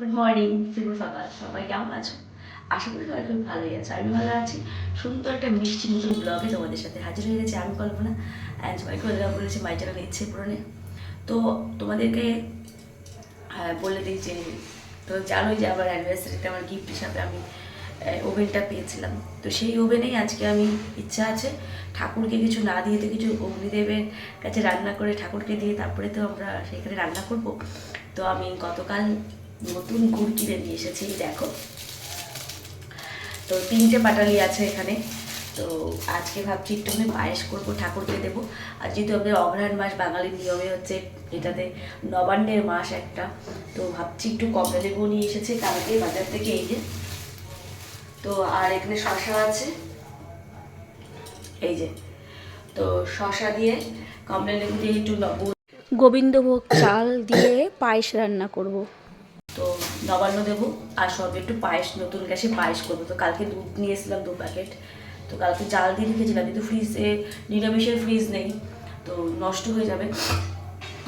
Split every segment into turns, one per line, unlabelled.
Good morning শুভ সকাল সবাই কেমন আছো? আশা করি সবাই খুব ভালোই আছে আমি ভালো আছি। সুন্দর একটা মিষ্টি নতুন ব্লগে তোমাদের সাথে হাজির হয়ে গেছে আমি কল্পনা অ্যান্ড সবাইকে ওয়েলকাম করেছি মাই চ্যানেল ইচ্ছে পূরণে। তো তোমাদেরকে হ্যাঁ, বলে দিই যে তো জানোই যে আমার অ্যানিভার্সারিতে আমার গিফট হিসাবে আমি ওভেনটা পেয়েছিলাম। তো সেই ওভেনেই আজকে আমি ইচ্ছা আছে ঠাকুরকে কিছু না দিয়ে তো কিছু অগ্নিদেবের কাছে রান্না করে ঠাকুরকে দিয়ে তারপরে তো আমরা সেখানে রান্না করব। তো আমি গতকাল নতুন গুড় কিনে নিয়ে এসেছি দেখো। তো তিনটে পাটালি আছে এখানে। তো আজকে ভাবছি একটু আমি পায়েস করব, ঠাকুরকে দেবো। আর যেহেতু আমাদের অঘ্রাণ মাস বাঙালির নিয়মে হচ্ছে এটাতে নবান্নের মাস একটা, তো ভাবছি একটু কমলা লেবু নিয়ে এসেছি, কালকে বাজার থেকে এই যে। তো আর এখানে শশা আছে। এই যে। তো শশা দিয়ে কমলা লেবু দিয়ে একটু
গোবিন্দভোগ চাল দিয়ে পায়েস রান্না করব।
নবান্ন দেবো, আর সব একটু পায়েস, নতুন গ্যাসে পায়েস করব। তো কালকে দুধ নিয়ে এসেছিলাম দু প্যাকেট। তো কালকে জাল দিয়ে রেখেছিলাম, কিন্তু ফ্রিজে, নিরামিষের ফ্রিজ নেই, তো নষ্ট হয়ে যাবে।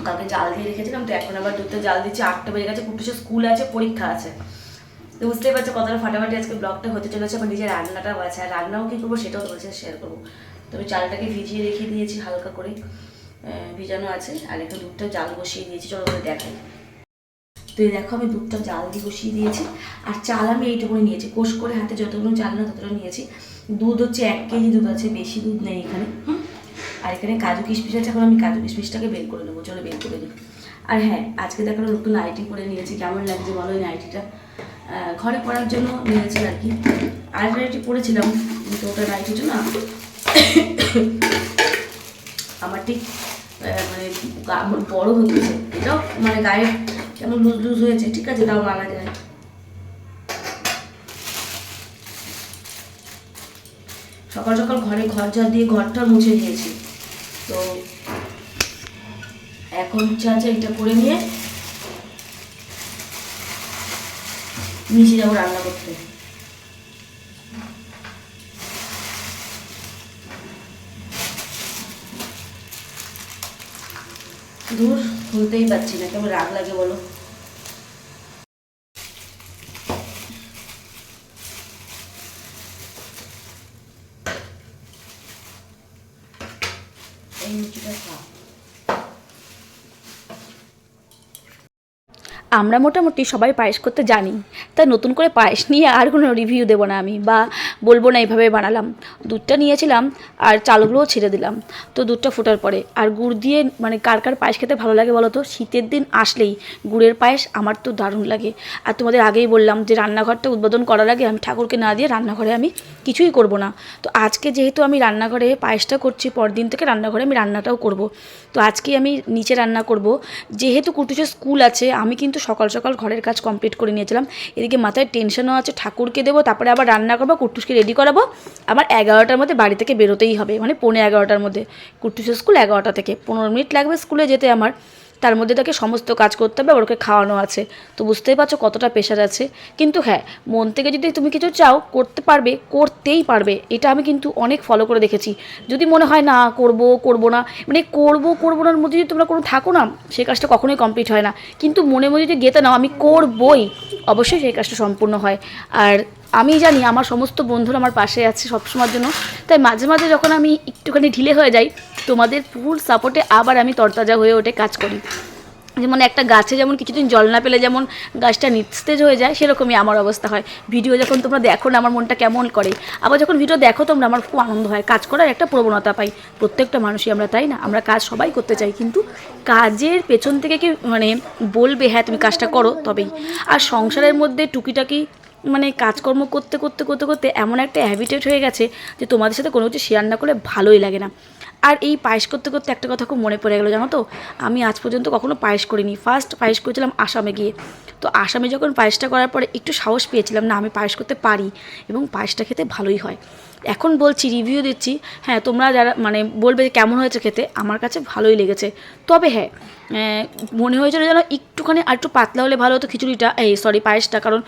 কালকে জাল দিয়ে রেখেছিলাম, তো এখন আবার দুধটা জাল দিচ্ছি, আটটা বেজে গেছে কুটুসে স্কুল আছে, পরীক্ষা আছে। তো বুঝতেই পারছ কতটা ফাটাফাটি আজকে ব্লগটা হতে চলেছে আমার নিজের রান্নাটাও আছে আর রান্নাও কী করব সেটাও তোমার সাথে শেয়ার করব। তো আমি চালটাকে ভিজিয়ে রেখে দিয়েছি হালকা করে ভিজানো আছে, আর একটু দুধটা জাল বসিয়ে দিয়েছি, চলো দেখাই। তো এই দেখো আমি দুধটা জাল দিয়ে বসিয়ে দিয়েছি। আর চাল আমি এইটুকুনি নিয়েছি। কোষ করে হাতে যতগুলো চাল না ততটা নিয়েছি। দুধ হচ্ছে এক কেজি দুধ আছে, বেশি দুধ নেই এখানে আর এখানে কাজু কিশমিশ আছে, এখন আমি কাজু কিশমিশটাকে বের করে নেব। চলো বের করে দিই আর হ্যাঁ আজকে দেখো নতুন নাইটি করে নিয়েছি। কেমন লাগছে বলো এই নাইটিটা ঘরে পরার জন্য নিয়েছি আর কি। আর নাইটি পরেছিলাম কিন্তু ওটা নাইটিটা না। আমার ঠিক মানে বড় হচ্ছে এটাও মানে গায়ে কেমন লুজ লুজ হয়েছে, ঠিক আছে তাও মানা যায়। সকাল সকাল ঘরে ঘর ঝাড় দিয়ে ঘরটা মুছে দিয়েছি। তো এখন ইচ্ছা আছে এটা করে নিয়ে নিচে যাব রান্না করতে। দূর খুলতেই পারছি না। কেমন রাগ লাগে বলো?
আমরা মোটামুটি সবাই পায়েস করতে জানি তাই নতুন করে পায়েস নিয়ে আর কোনো রিভিউ দেবো না আমি, বা বলব না এইভাবে বানালাম। দুধটা নিয়েছিলাম আর চালগুলোও ছেড়ে দিলাম। তো দুধটা ফোটার পরে। আর গুড় দিয়ে মানে কার কার পায়েস খেতে ভালো লাগে বলো তো শীতের দিন আসলেই গুড়ের পায়েস আমার তো দারুণ লাগে। আর তোমাদের আগেই বললাম যে রান্নাঘরটা উদ্বোধন করার আগে আমি ঠাকুরকে না দিয়ে রান্নাঘরে আমি কিছুই করব না। তো আজকে যেহেতু আমি রান্নাঘরে পায়েসটা করছি, পরদিন থেকে রান্নাঘরে আমি রান্নাটাও করব। তো আজকে আমি নিচে রান্না করব। যেহেতু কুটুসের স্কুল আছে, আমি কিন্তু সকাল সকাল ঘরের কাজ কমপ্লিট করে নিয়েছিলাম। এদিকে মাথায় টেনশনও আছে, ঠাকুরকে দেবো, তারপরে আবার রান্না করব, কুটুসকে রেডি করাবো, আবার এগারোটার মধ্যে বাড়ি থেকে বেরোতেই হবে। মানে পৌনে এগারোটার মধ্যে। কুটুসের স্কুল এগারোটা থেকে। পনেরো মিনিট লাগবে স্কুলে যেতে আমার। তার মধ্যে তাকে সমস্ত কাজ করতে হবে ওকে খাওয়ানো আছে। তো বুঝতেই পারছ কতটা প্রেশার আছে। কিন্তু হ্যাঁ মন থেকে যদি তুমি কিছু চাও, করতে পারবে, করতেই পারবে। এটা আমি কিন্তু অনেক ফলো করে দেখেছি। যদি মনে হয় না, করব করব না মানে করব করব নার মধ্যে যদি তোমরা কোনো থাকো না, সেই কাজটা কখনোই কমপ্লিট হয় না। কিন্তু মনে মধ্যে যদি গেতে নাও, আমি করবই। অবশ্যই সেই কাজটা সম্পূর্ণ হয়। আর আমি জানি, আমার সমস্ত বন্ধুরা আমার পাশে আছে সবসময়ের জন্য। তাই মাঝে মাঝে যখন আমি একটুখানি ঢিলে হয়ে যাই, তোমাদের ফুল সাপোর্টে আবার আমি তরতাজা হয়ে ওঠে কাজ করি। যেমন একটা গাছে যেমন কিছুদিন জল না পেলে যেমন গাছটা নিস্তেজ হয়ে যায়, সেরকমই আমার অবস্থা হয়। ভিডিও যখন তোমরা দেখো না, আমার মনটা কেমন করে? আবার যখন ভিডিও দেখো তোমরা, আমার খুব আনন্দ হয়। কাজ করার একটা প্রবণতা পাই। প্রত্যেকটা মানুষই আমরা, তাই না? আমরা কাজ সবাই করতে চাই, কিন্তু কাজের পেছন থেকে কি মানে বলবে হ্যাঁ তুমি কাজটা করো তবেই। আর সংসারের মধ্যে টুকিটাকি মানে কাজকর্ম করতে করতে করতে করতে এমন একটা হ্যাবিটেট হয়ে গেছে যে তোমাদের সাথে কোনো কিছু শেয়ার না করলে ভালোই লাগে না। আর এই পায়েস করতে করতে একটা কথা খুব মনে পড়ে গেলো, জানো তো? আমি আজ পর্যন্ত কখনো পায়েস করিনি। ফার্স্ট পায়েস করেছিলাম আসামে গিয়ে। তো আসামে যখন পায়েসটা করার পরে একটু সাহস পেয়েছিলাম, না, আমি পায়েস করতে পারি এবং পায়েসটা খেতে ভালোই হয়। এখন বলছি রিভিউ দিচ্ছি হ্যাঁ তোমরা যারা মানে বলবে কেমন হয়েছে খেতে, আমার কাছে ভালোই লেগেছে। তবে হ্যাঁ মনে হয়েছিল যেন একটুখানি আর একটু পাতলা হলে ভালো হতো খিচুড়িটা, এই সরি পায়েসটা, কারণ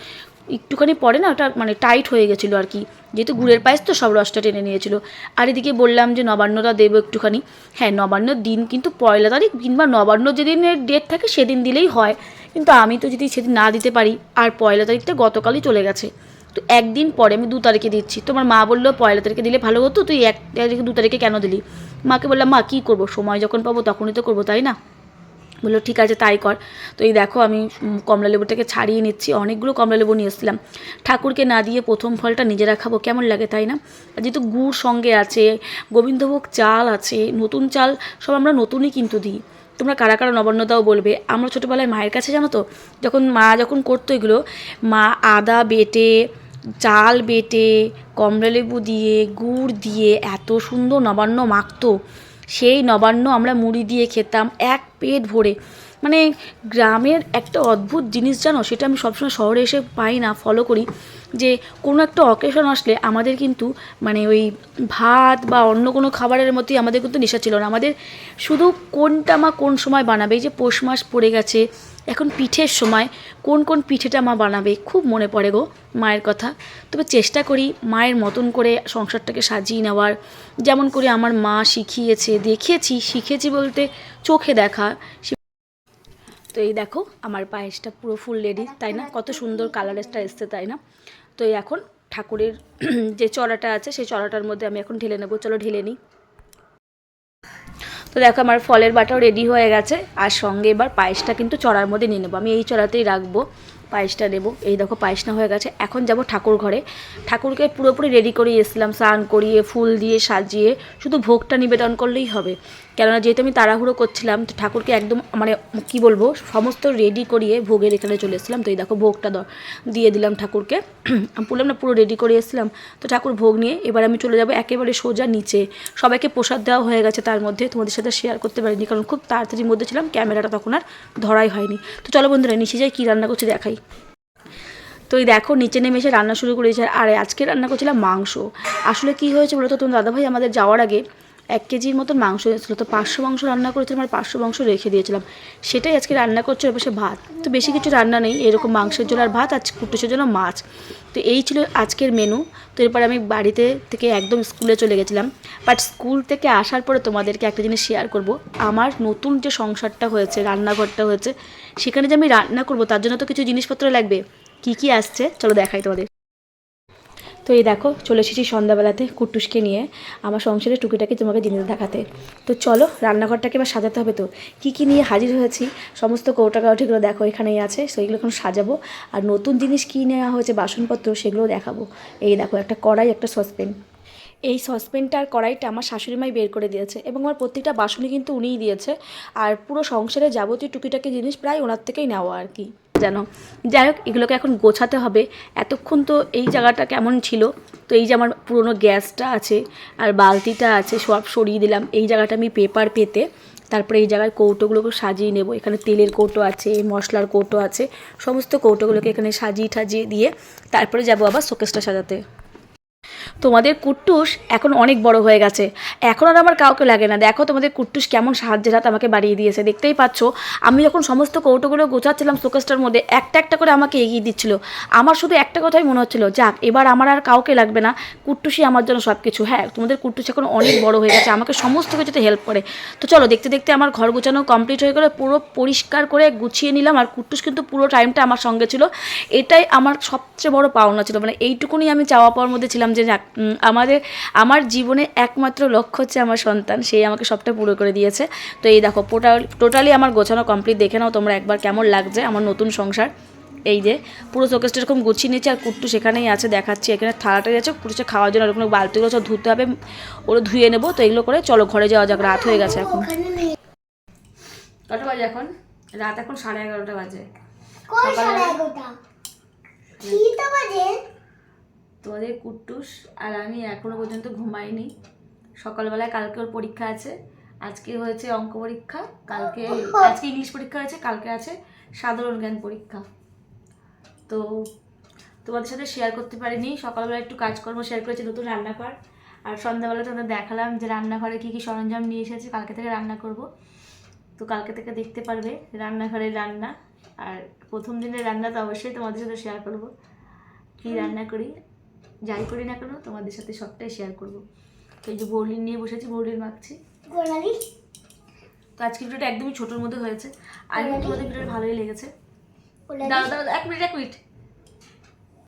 একটুখানি পরে না ওটা মানে টাইট হয়ে গেছিল আর কি। যেহেতু গুড়ের পায়েস তো সব রসটা টেনে নিয়েছিল। আর এদিকে বললাম যে নবান্নটা দেবো একটুখানি। হ্যাঁ নবান্নর দিন কিন্তু পয়লা তারিখ কিংবা নবান্ন যেদিনের ডেট থাকে সেদিন দিলেই হয়। কিন্তু আমি তো যদি সেদিন না দিতে পারি, আর পয়লা তারিখটা গতকালই চলে গেছে। তো একদিন পরে আমি দু তারিখে দিচ্ছি। তোমার মা বলল পয়লা তারিখে দিলে ভালো হতো, তুই এক তারিখে দু তারিখে কেন দিলি? মাকে বললাম, মা, কী করব? সময় যখন পাবো তখনই তো করব, তাই না? বলল, ঠিক আছে, তাই কর। তো এই দেখো আমি কমলা লেবুটাকে ছাড়িয়ে নিচ্ছি। অনেকগুলো কমলা লেবু নিয়ে এসেছিলাম। ঠাকুরকে না দিয়ে প্রথম ফলটা নিজেরা খাব কেমন লাগে তাই না? যেহেতু গুড় সঙ্গে আছে, গোবিন্দভোগ চাল আছে, নতুন চাল সব আমরা নতুনই কিন্তু দিই। তোমরা কারা কারা নবান্নতাও বলবে। আমরা ছোটোবেলায় মায়ের কাছে, জানো তো, যখন মা যখন করতো এগুলো, মা আদা বেটে, চাল বেটে কমলালেবু দিয়ে, গুড় দিয়ে এত সুন্দর নবান্ন মাখতো। সেই নবান্ন আমরা মুড়ি দিয়ে খেতাম, এক পেট ভরে। মানে গ্রামের একটা অদ্ভুত জিনিস জানো, সেটা আমি সবসময় শহরে এসে পাই না ফলো করি, যে কোনো একটা অকেশন আসলে আমাদের কিন্তু মানে ওই ভাত বা অন্য কোনো খাবারের মতোই আমাদের কিন্তু নেশা ছিল না। আমাদের শুধু কোনটা মা কোন সময় বানাবে, এই যে পৌষ মাস পড়ে গেছে এখন পিঠের সময় কোন কোন পিঠেটা মা বানাবে খুব মনে পড়ে গো মায়ের কথা। তবে চেষ্টা করি মায়ের মতন করে সংসারটাকে সাজিয়ে নেওয়ার। যেমন করে আমার মা শিখিয়েছে দেখেছি শিখেছি বলতে চোখে দেখা। তো এই দেখো আমার পায়েসটা পুরো ফুল রেডি তাই না? কত সুন্দর কালারেসটা এসছে, তাই না? তো এখন ঠাকুরের যে চড়াটা আছে, সেই চড়াটার মধ্যে আমি এখন ঢেলে নেব। চলো ঢেলে নিই। তো দেখো আমার ফলের বাটাও রেডি হয়ে গেছে। আর সঙ্গে এবার পায়েসটা কিন্তু চড়ার মধ্যে নিয়ে নেব। আমি এই চড়াতেই রাখব। পায়েসটা নেব। এই দেখো পায়েস না হয়ে গেছে। এখন যাব ঠাকুর ঘরে। ঠাকুরকে পুরোপুরি রেডি করে এসলাম স্নান করিয়ে, ফুল দিয়ে সাজিয়ে। শুধু ভোগটা নিবেদন করলেই হবে। কেননা যেহেতু আমি তাড়াহুড়ো করছিলাম, তো ঠাকুরকে একদম মানে কি বলব, সমস্ত রেডি করিয়ে ভোগের এখানে চলে এসেছিলাম। তো এই দেখো ভোগটা দিয়ে দিলাম ঠাকুরকে। বললাম না, পুরো রেডি করে এসেছিলাম। তো ঠাকুর ভোগ নিয়ে এবার আমি চলে যাব একেবারে সোজা নিচে। সবাইকে প্রসাদ দেওয়া হয়ে গেছে তার মধ্যে। তোমাদের সাথে শেয়ার করতে পারিনি, কারণ খুব তাড়াতাড়ির মধ্যে ছিলাম। ক্যামেরাটা তখন আর ধরাই হয়নি। তো চলো বন্ধুরা, নিচে যাই, কী রান্না করছে দেখাই। তো এই দেখো, নিচে নেমে এসে রান্না শুরু করেছে। আর আজকে রান্না করছিলাম মাংস। আসলে কি হয়েছে বলতো তোমার দাদাভাই আমাদের যাওয়ার আগে এক কেজির মতন মাংস এসেছিল তো পাঁচশো মাংস রান্না করেছিলাম আর পাঁচশো মাংস রেখে দিয়েছিলাম। সেটাই আজকে রান্না করছে এবার ভাত। তো বেশি কিছু রান্না নেই, এরকম মাংসের জন্য আর ভাত, আজ কুটুসের জন্য মাছ। তো এই ছিল আজকের মেনু তো এরপর আমি বাড়িতে থেকে একদম স্কুলে চলে গেছিলাম। বাট স্কুল থেকে আসার পরে তোমাদেরকে একটা জিনিস শেয়ার করব। আমার নতুন যে সংসারটা হয়েছে, রান্নাঘরটা হয়েছে, সেখানে যে আমি রান্না করব, তার জন্য তো কিছু জিনিসপত্র লাগবে। কি কি আসছে? চলো দেখাই তোমাদের। তো এই দেখো, চলে এসেছি সন্ধ্যাবেলাতে কুট্টুসকে নিয়ে আমার সংসারের টুকিটাকি তোমাকে জিনিস দেখাতে। তো চলো, রান্নাঘরটাকে এবার সাজাতে হবে তো। কি কি নিয়ে হাজির হয়েছি, সমস্ত কৌটা কাউটিগুলো দেখো, এখানেই আছে সেইগুলো এখন সাজাবো। আর নতুন জিনিস কী নেওয়া হয়েছে, বাসনপত্র সেগুলো দেখাবো। এই দেখো, একটা কড়াই, একটা সসপেন এই সসপেনটা আর কড়াইটা আমার শাশুড়ি মাই বের করে দিয়েছে এবং আমার প্রত্যেকটা বাসনই কিন্তু উনিই দিয়েছে। আর পুরো সংসারে যাবতীয় টুকিটাকি জিনিস প্রায় ওনার থেকেই নেওয়া আর কি। জানো যাই হোক, এগুলোকে এখন গোছাতে হবে। এতক্ষণ তো এই জায়গাটা কেমন ছিল? তো এই যে আমার পুরনো গ্যাসটা আছে আর বালতিটা আছে, সব সরিয়ে দিলাম। এই জায়গাটা আমি পেপার পেতে তারপরে এই জায়গায় কৌটোগুলোকে সাজিয়ে নেব। এখানে তেলের কৌটো আছে, মশলার কৌটো আছে, সমস্ত কৌটোগুলোকে এখানে সাজিয়ে ঠাজিয়ে দিয়ে তারপরে যাব আবার শোকেসটা সাজাতে। তোমাদের কুট্টুস এখন অনেক বড় হয়ে গেছে। এখন আর আমার কাউকে লাগে না। দেখো তোমাদের কুট্টুস কেমন সাহায্যের হাত আমাকে বাড়িয়ে দিয়েছে। দেখতেই পাচ্ছ, আমি যখন সমস্ত কৌটোগুলো গোছাচ্ছিলাম শোকেসটার মধ্যে, একটা একটা করে আমাকে এগিয়ে দিচ্ছিল। আমার শুধু একটা কথাই মনে হচ্ছিল, যাক, এবার আমার আর কাউকে লাগবে না। কুট্টুসই আমার জন্য সব কিছু হ্যাঁ তোমাদের কুট্টুস এখন অনেক বড় হয়ে গেছে, আমাকে সমস্ত কিছুতে হেল্প করে। তো চলো, দেখতে দেখতে আমার ঘর গোছানো কমপ্লিট হয়ে গেলে, পুরো পরিষ্কার করে গুছিয়ে নিলাম। আর কুট্টুস কিন্তু পুরো টাইমটা আমার সঙ্গে ছিল। এটাই আমার সবচেয়ে বড় পাওনা ছিল। মানে এইটুকুনি আমি চাওয়া পাওয়ার মধ্যে ছিলাম যে উম, আমাদের আমার জীবনে একমাত্র লক্ষ্য হচ্ছে আমার সন্তান সেই আমাকে সবটা পুরো করে দিয়েছে। তো এই দেখো টোটালি আমার গোছানো কমপ্লিট দেখে নাও তোমরা একবার কেমন লাগছে আমার নতুন সংসার। এই যে পুরো শোকেসটা এরকম গুছিয়ে নিয়েছে আর কুট্টু সেখানেই আছে দেখাচ্ছি। এখানে থালাটাই আছে কুটুসে খাওয়ার জন্য ওরকম বালতিগুলো সব ধুতে হবে ওগুলো ধুয়ে নেব। তো এগুলো করে চলো ঘরে যাওয়া যাক রাত হয়ে গেছে এখন। কটা বাজে এখন? রাত এখন সাড়ে এগারোটা বাজে। সকালে-
সাড়ে এগারোটা কি তো বাজে
তোমাদের কুট্টুস আর আমি এখনও পর্যন্ত ঘুমাইনি। সকালবেলায় কালকে ওর পরীক্ষা আছে। আজকে হয়েছে অঙ্ক পরীক্ষা কালকে আজকে ইংলিশ পরীক্ষা হয়েছে কালকে আছে সাধারণ জ্ঞান পরীক্ষা। তো তোমাদের সাথে শেয়ার করতে পারিনি। সকালবেলা একটু কাজকর্ম শেয়ার করেছি নতুন রান্নাঘর। আর সন্ধ্যাবেলা তোমাদের দেখালাম যে রান্নাঘরে কী কী সরঞ্জাম নিয়ে এসেছি কালকে থেকে রান্না করব। তো কালকে থেকে দেখতে পারবে রান্নাঘরের রান্না। আর প্রথম দিনের রান্না তো অবশ্যই তোমাদের সাথে শেয়ার করব। কী রান্না করি? যাই করি না কেন তোমাদের সাথে সবটাই শেয়ার করব। তো এই যে বৌলিন নিয়ে বসেছি বৌলিন মাখছি। তো আজকে ভিডিওটা একদমই ছোটোর মধ্যে হয়েছে। আর তোমাদের ভিডিওটা ভালোই লেগেছে। দাঁড়া দাঁড়া এক মিনিট এক মিনিট।